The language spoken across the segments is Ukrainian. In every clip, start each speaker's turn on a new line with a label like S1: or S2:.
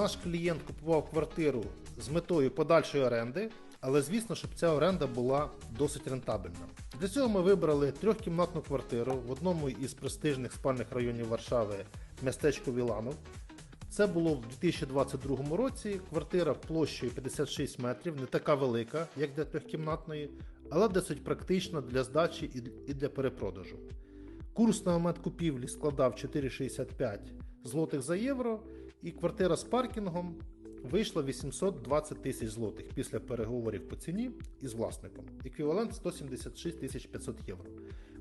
S1: Наш клієнт купував квартиру з метою подальшої оренди, але звісно, щоб ця оренда була досить рентабельна. Для цього ми вибрали трьохкімнатну квартиру в одному із престижних спальних районів Варшави містечко Віланов. Це було в 2022 році. Квартира площею 56 метрів, не така велика, як для трьохкімнатної, але досить практична для здачі і- для перепродажу. Курс на момент купівлі складав 4,65 злотих за євро, і квартира з паркінгом вийшла 820 тисяч злотих після переговорів по ціні із власником. Еквівалент 176 тисяч 500 євро.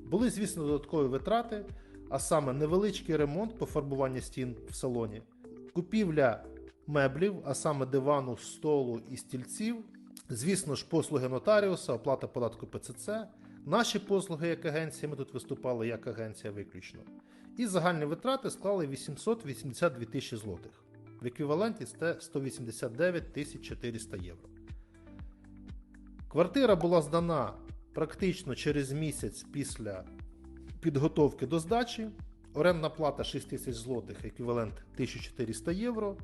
S1: Були, звісно, додаткові витрати, а саме невеличкий ремонт пофарбування стін в салоні, купівля меблів, а саме дивану, столу і стільців. Звісно ж, послуги нотаріуса, оплата податку ПЦЦ, наші послуги як агенція, ми тут виступали як агенція виключно. І загальні витрати склали 882 тисячі злотих. В еквіваленті це 189 тисяч 400 євро. Квартира була здана практично через місяць після підготовки до здачі. Орендна плата 6 тисяч злотих, еквівалент 1400 євро.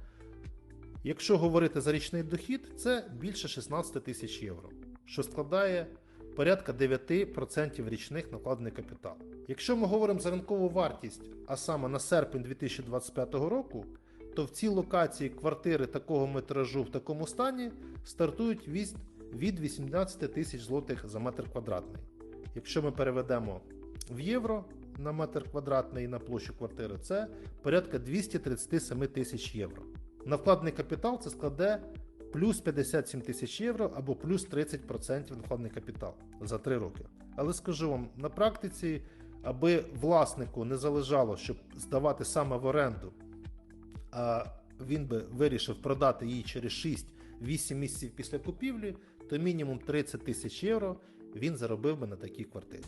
S1: Якщо говорити за річний дохід, це більше 16 тисяч євро, що складає порядка 9% річних накладений капітал. Якщо ми говоримо за ринкову вартість, а саме на серпень 2025 року, то в цій локації квартири такого метражу в такому стані стартують від, від 18 тисяч злотих за метр квадратний. Якщо ми переведемо в євро на метр квадратний на площу квартири, це порядка 237 тисяч євро. На вкладений капітал це складе плюс 57 тисяч євро або плюс 30% на капітал за 3 роки. Але скажу вам, на практиці, аби власнику не залежало, щоб здавати саме в оренду, а він би вирішив продати її через 6-8 місяців після купівлі, то мінімум 30 тисяч євро він заробив би на такій квартирі.